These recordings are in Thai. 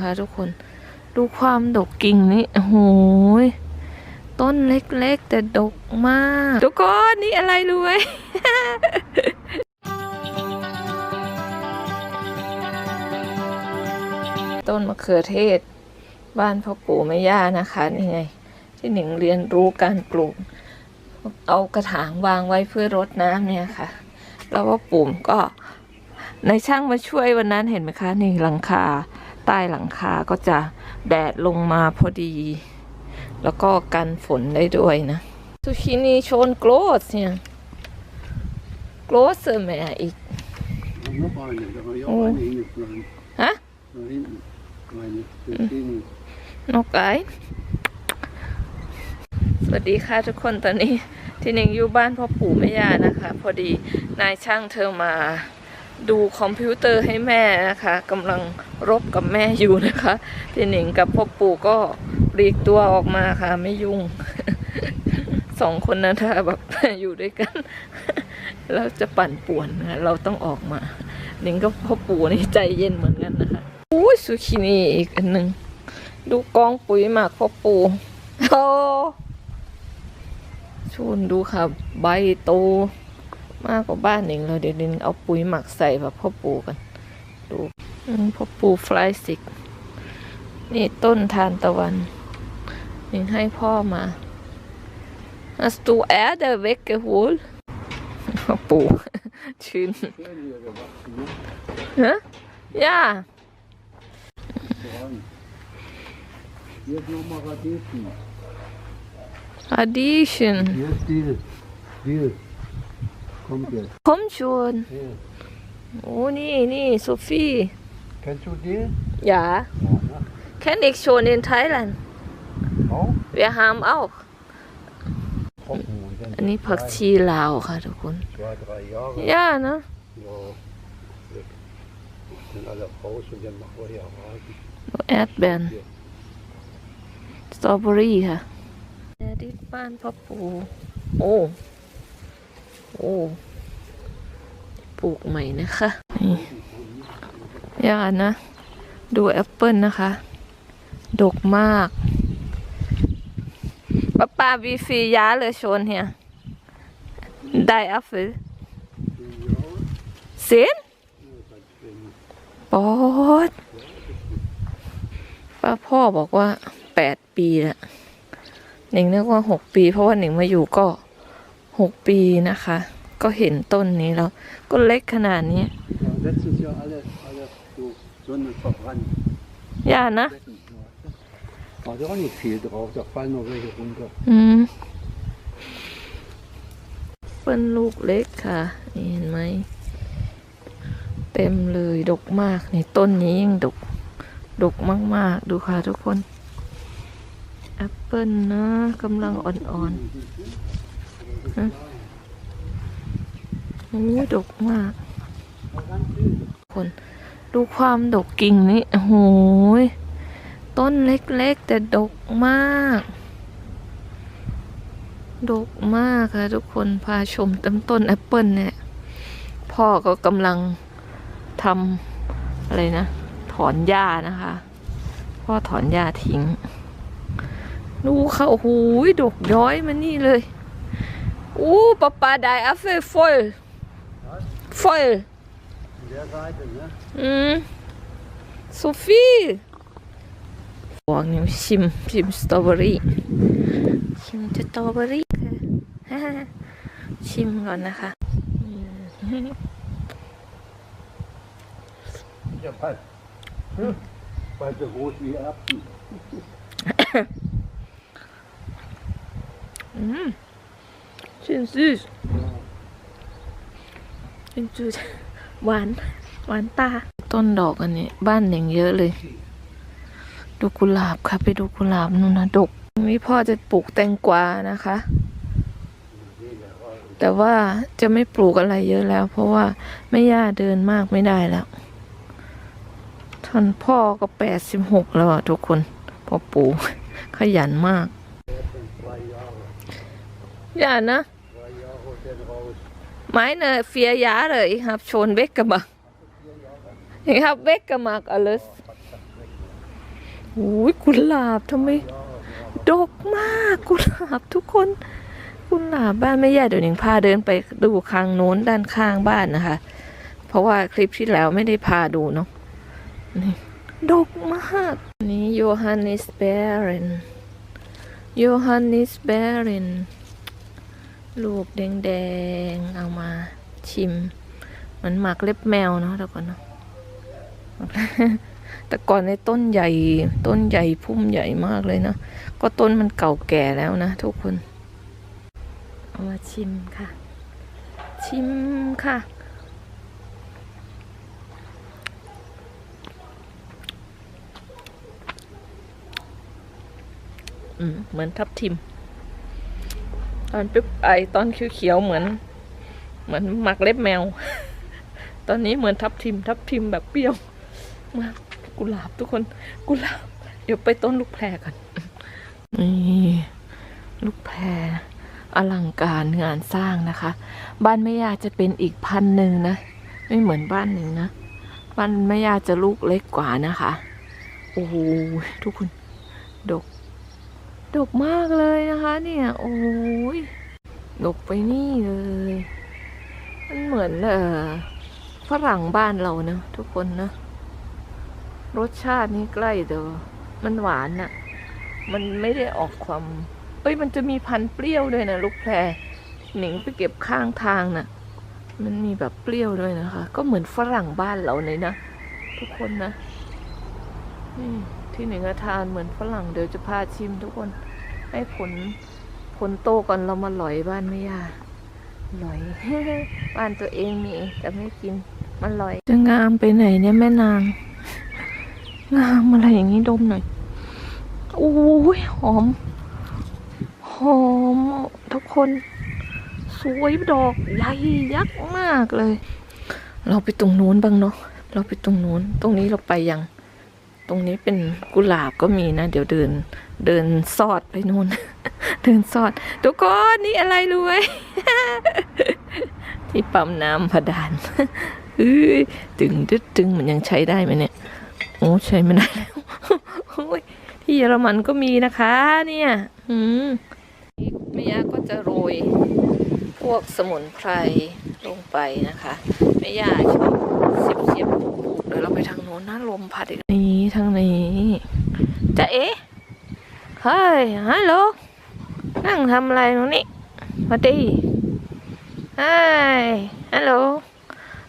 นะคะ ทุกคนดูความดกกิ่งนี่โอ้โหยต้นเล็กๆ แต่ดกมาก ทุกคนนี่อะไรรู้ไหมต้นมะเขือเทศ บ้านพ่อปู่แม่ย่านะคะนี่ไง ที่หนิงเรียนรู้การปลูก เอากระถางวางไว้เพื่อรดน้ำเนี่ยค่ะ แล้วว่าปุ่มก็ในช่างมาช่วยวันนั้นเห็นไหมคะ นี่หลังคา ใต้หลังคาก็จะแดดลงมาพอดี แล้วก็กันฝนได้ด้วยนะซูชินีโชนโกลสเนี่ยโกลสแม่อีก Und noch eine, da habe ich auch Oh. eine hingepflanzt. Hä? Da hinten eine, Zucchini. นกไก่สวัสดีค่ะทุกคนตอนนี้ที่หนิงอยู่บ้านพ่อปู่แม่ย่านะคะ พอดีนายช่างเธอมา ดูคอมพิวเตอร์ให้แม่นะคะกำลังรบกับแม่อยู่นะคะที่หนิงกับพ่อปู่ก็ปลีกตัวออกมาค่ะ ไม่ยุ่งสองคนนั้นถ้าแบบอยู่ด้วยกัน แล้วจะปั่นป่วนนะเราต้องออกมาหนิงกับพ่อปู่นี่ใจเย็นเหมือนกันนะคะอุ้ยซูชินี่อีกอันหนึ่งดูกองปุ๋ยหมักพ่อปู่โอ้ชุนดูค่ะ ใบโต มากกว่าบ้านเองเลยเดี๋ยวนินเอาปุ๋ยหมักใส่แบบพ่อปูกัน ดูอืมพ่อปูฟลายสิก นี่ต้นทานตะวันนินให้พ่อมา Hast du Erde weggeholt? พ่อปูชื้น Schön hier gewachsen, ne? ฮะย่า Voran. Hier ist nochmal Radieschen. Addition Hier ist Dill. Dill. Kommt jetzt. komm schon Hier. โอ้นี่นี่โซฟี Kennst du Dill? Ja, Ja, ne? kenne ich schon in Thailand. Auch? Wir haben auch. Trocken. Und dann อันนี้ผักชีลาวค่ะทุกคน zwei, drei Jahre. ย่านะ Ja. Weg. Sind alle raus und dann machen wir hier Rasen. แอดแบนสตรอเบอรี่ค่ะแอดิบ้านพ่อปูโอ้ โอ้ปลูกใหม่นะคะนี่ย่านะ ดูแอปเปิลนะคะ ดกมากป้าป้าวีฟีย้าเลยชนเฮียได้แอปเปิลเซนปอดป้าพ่อบอกว่าแปดปีแล้วหนิงนึกว่าหกปี เพราะว่าหนิงมาอยู่ก็ หกปีนะคะ ก็เห็นต้นนี้แล้ว ก็เล็กขนาดนี้ Ja, letztes Jahr alles, alles so Sonne verbrannt. ย่านะ Becken, War da auch nicht viel drauf, da fallen noch welche runter. อืมเป็นลูกเล็กค่ะนี่เห็นไหม เต็มเลยดกมากนี่ต้นนี้ยังดก ดกมาก ๆ ดูค่ะทุกคน แอปเปิลนะกำลังอ่อนๆฮะ โอ้ดกมาก คน ดูความดกกิ่งนี่โอ้โหยต้นเล็กๆ แต่ดกมาก ดกมากค่ะทุกคนพาชมต้นต้นแอปเปิลเนี่ย พ่อก็กำลังทำอะไรนะ ถอนหญ้านะคะ พ่อถอนหญ้าทิ้ง ดูเขาโอ้โหูยดกย้อยมานี่เลย อู้ปะปาได้อัฟเฟฟอยฟอย An der Seite, ne? อืมโซฟีวางนิ้วชิมชิมสตรอเบอรี่ชิมสตรอเบอรี่ค่ะชิมก่อนนะคะ Ja, bald. Hm. Bald so groß wie Erbsen. อืม ชิมซิชิมซิหวาน หวานตา ต้นดอกอันนี้ บ้านหนึ่งเยอะเลย ดูกุหลาบค่ะ ไปดูกุหลาบนู่นนะดกนี่พ่อจะปลูกแตงกวานะคะ แต่ว่าจะไม่ปลูกอะไรเยอะแล้ว เพราะว่าแม่ย่าเดินมากไม่ได้แล้วท่านพ่อก็แปดสิบหกแล้วทุกคนพ่อปู่ขยันมาก ย่านะ Zwei Jahre und dann raus. Meine vier Jahre, ich habe schon weggemacht. Ich habe weggemacht alles. โอ้ยกุหลาบทำไมดกมากกุหลาบทุกคนกุหลาบบ้านแม่ย่าเดี๋ยวหนิงพาเดินไปดูข้างโน้นด้านข้างบ้านนะคะ เพราะว่าคลิปที่แล้วไม่ได้พาดูเนาะนี่ดกมากนี่โยฮันนิสเบรนโยฮันนิสเบรน ลูกแดงๆ เอามาชิม เหมันหมักเล็บแมวเนาะเดี๋ยวก่อนเนาะแต่ก่อนในต้นใหญ่ต้นใหญ่พุ่มใหญ่มากเลยนะ ก็ต้นมันเก่าแก่แล้วนะทุกคน เอามาชิมค่ะ ชิมค่ะ อืม เหมือนทับทิม ตอนปิ๊บไอตอนเขียวๆเหมือน เหมือนหมักเล็บแมว ตอนนี้เหมือนทับทิม ทับทิมแบบเปรี้ยวมากกุหลาบทุกคนกุหลาบ เดี๋ยวไปต้นลูกแพรกันนี่ลูกแพรอลังการงานสร้างนะคะ บ้านแม่ยาจะเป็นอีกพันหนึ่งนะ ไม่เหมือนบ้านหนึ่งนะ บ้านแม่ยาจะลูกเล็กกว่านะคะ โอ้โหทุกคน ดก ดกมากเลยนะคะเนี่ย โอ้ยดกไปนี่เลย มันเหมือนเออฝรั่งบ้านเราเนะทุกคนนะ รสชาตินี่ใกล้เด้อมันหวานน่ะมันไม่ได้ออกความเอ้ยมันจะมีพันเปรี้ยวด้วยนะลูกแพรหนิงไปเก็บข้างทางน่ะ มันมีแบบเปรี้ยวด้วยนะคะ ก็เหมือนฝรั่งบ้านเราเลยนะ ทุกคนนะนี่ ที่หนิงทานเหมือนฝรั่งเดี๋ยวจะพาชิมทุกคน ให้ผลผลโตก่อนเรามาหลอยบ้านไม่ยาหลอยบ้านตัวเองมีแต่ไม่กินมันลอย จะงามไปไหนเนี่ยแม่นาง งามอะไรอย่างนี้ดมหน่อยโอ้ยหอม หอม ทุกคน สวยดอกใหญ่ยักษ์มากเลย เราไปตรงนู้นบ้างเนาะเราไปตรงนู้น ตรงนี้เราไปยัง ตรงนี้เป็นกุหลาบก็มีนะ เดี๋ยวเดินเดินซอดไปนู่น เดินซอด ทุกคนนี่อะไรรู้ไหมที่ปั๊มน้ำพดานเอ้ยตึงดึดตึงมันยังใช้ได้ไหมเนี่ยโอ้ใช้ไม่ได้แล้วที่เยอรมันก็มีนะคะ เนี่ยอืมแม่ยาก็จะโรย พวกสมุนไพรลงไปนะคะแม่ยาชอบเสียบเสียบ เดี๋ยวเราไปทางโน้นนะลมพัดอีกนี้ทางนี้จะเอ๊ะเฮ้ยฮัลโหลนั่งทำอะไรตรงนี้มาดีไฮฮัลโหล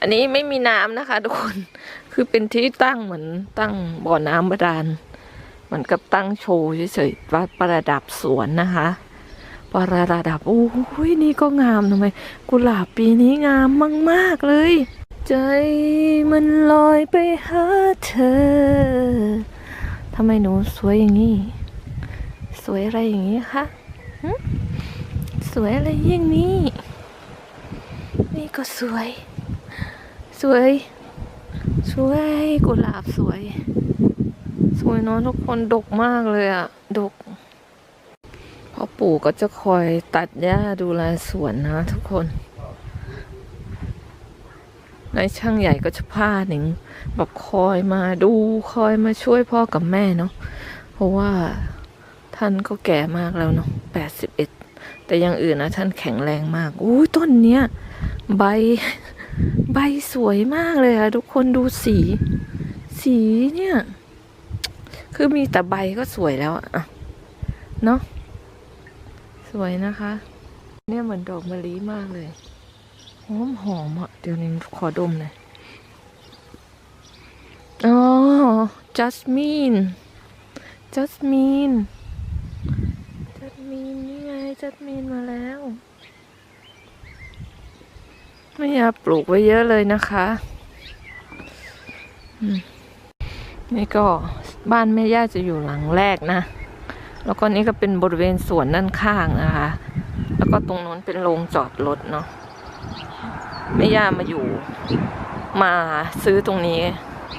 อันนี้ไม่มีน้ำนะคะทุกคนคือเป็นที่ตั้งเหมือนตั้งบ่อน้ำบาดาลเหมือนกับตั้งโชว์เฉยๆว่าประดับสวนนะคะประดับโอ้ยนี่ก็งามทำไมกุหลาบปีนี้งามมากๆเลย ใจมันลอยไปหาเธอ ทำไมหนูสวยอย่างนี้ สวยอะไรอย่างนี้คะสวยอะไรอย่างนี้ นี่ก็สวย สวย สวยกุหลาบสวย สวยเนอะทุกคนดกมากเลยอะดกพ่อปู่ก็จะคอยตัดหญ้าดูแลสวนนะทุกคน นายช่างใหญ่ก็จะพาหนิงแบบคอยมาดูคอยมาช่วยพ่อกับแม่เนาะเพราะว่าท่านก็แก่มากแล้วเนาะแปดสิบเอ็ดแต่อยังอื่นนะท่านแข็งแรงมากอุ้ยต้นเนี้ยใบใบสวยมากเลยอะทุกคนดูสี สีเนี่ย คือมีแต่ใบก็สวยแล้วอะเนาะสวยนะคะ เนี่ยเหมือนดอกมะลิมากเลย หอมหอมอะ เดี๋ยวนี้ขอดมหน่อยอ๋อจัสมินจัสมินจัสมินนี่ไงจัสมินมาแล้ว ไม่อยากปลูกไว้เยอะเลยนะคะนี่ก็บ้านแม่ย่าจะอยู่หลังแรกนะ แล้วก็นี่ก็เป็นบริเวณสวนด้านข้างนะคะ แล้วก็ตรงนู้นเป็นโรงจอดรถเนาะ แม่ย่ามาอยู่ มาซื้อตรงนี้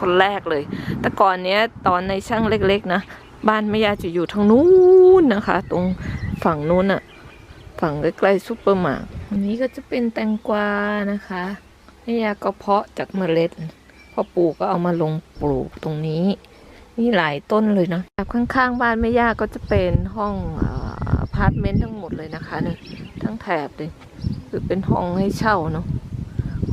คนแรกเลย แต่ก่อนเนี้ยตอนในช่างเล็กๆนะบ้านแม่ย่าจะอยู่ทางนู้นนะคะ ตรงฝั่งนู้นอะฝั่งใกล้ๆซูเปอร์มาร์ทอันนี้ก็จะเป็นแตงกวานะคะแม่ย่าก็เพาะจากเมล็ดพ่อปู่ก็เอามาลงปลูกตรงนี้มีหลายต้นเลยนะแบบข้างๆ บ้านแม่ย่าก็จะเป็นห้องอออพาร์ตเมนต์ทั้งหมดเลยนะคะนี่ทั้งแถบเลย คือเป็นห้องให้เช่าเนาะ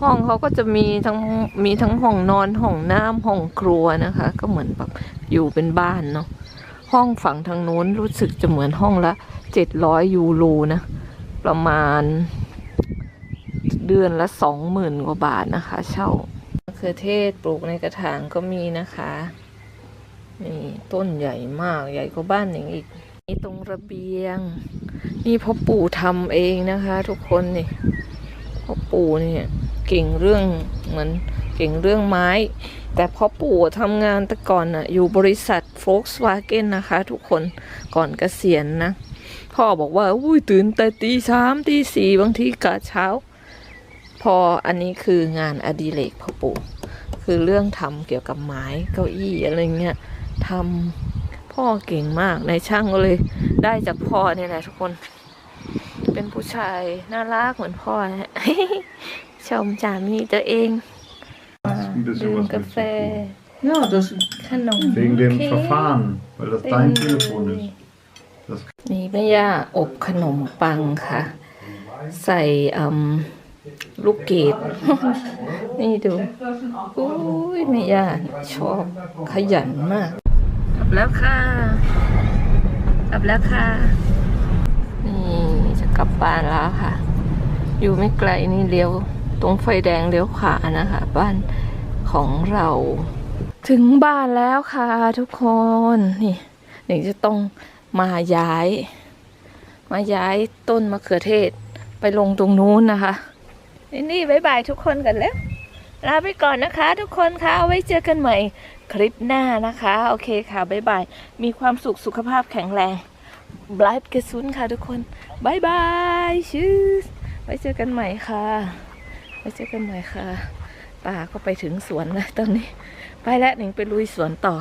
ห้องเขาก็จะมีทั้งมีทั้งห้องนอนห้องน้ำห้องครัวนะคะ ก็เหมือนแบบอยู่เป็นบ้านเนาะห้องฝั่งทางนู้นรู้สึกจะเหมือนห้องละเจ็ดร้อยยูโรนะ ประมาณ เดือนละสองหมื่นกว่าบาทนะคะ เช่ามะเขือเทศปลูกในกระถางก็มีนะคะนี่ต้นใหญ่มากใหญ่กว่าบ้านหนิงอีก นี่ตรงระเบียง นี่พ่อปู่ทำเองนะคะ ทุกคนนี่พ่อปู่เนี่ย เก่งเรื่องเหมือนเก่งเรื่องไม้ แต่พ่อปู่ทำงานแต่ก่อนน่ะอยู่บริษัท Volkswagen นะคะทุกคนก่อนเกษียณนะ พ่อบอกว่าอุ้ยตื่นแต่ตีสามตีสี่บางทีกะเช้า พออันนี้คืองานอดิเรกพ่อปู่ คือเรื่องทำเกี่ยวกับไม้เก้าอี้อะไรเงี้ยทำพ่อเก่งมากในช่างก็เลยได้จากพ่อเนี่ยแหละทุกคน เป็นผู้ชายน่ารักเหมือนพ่อฮะ ชมจามีตัวเอง Ein bisschen ดื่ม was กาแฟ mit. Ja, das ขนม Wegen dem เค้ก Verfahren, weil das dein Telefon ist. Das นี่แม่ย่าอบขนมปังค่ะ ใส่อืมลูกเกด นี่ดูอุ้ยแม่ย่าชอบขยันมากกลับแล้วค่ะกลับแล้วค่ะ นี่จะกลับบ้านแล้วค่ะ อยู่ไม่ไกลนี่เลี้ยว ตรงไฟแดงเลี้ยวขวานะคะ บ้านของเรา ถึงบ้านแล้วค่ะทุกคนนี่เดี๋ยวจะต้องมาย้าย มาย้ายต้นมะเขือเทศไปลงตรงนู้นนะคะนี่นี่บายบายทุกคนกันแล้วลาไปก่อนนะคะ ทุกคนค่ะเอาไว้เจอกันใหม่คลิปหน้านะคะ โอเคค่ะบายบาย มีความสุขสุขภาพแข็งแรงบลายกระสุนค่ะทุกคนบายบายชืสไว้เจอกันใหม่ค่ะ ไว้เจอกันใหม่ค่ะป่าก็ไปถึงสวนแล้วตอนนี้ ไปแล้วหนิงไปลุยสวนต่อ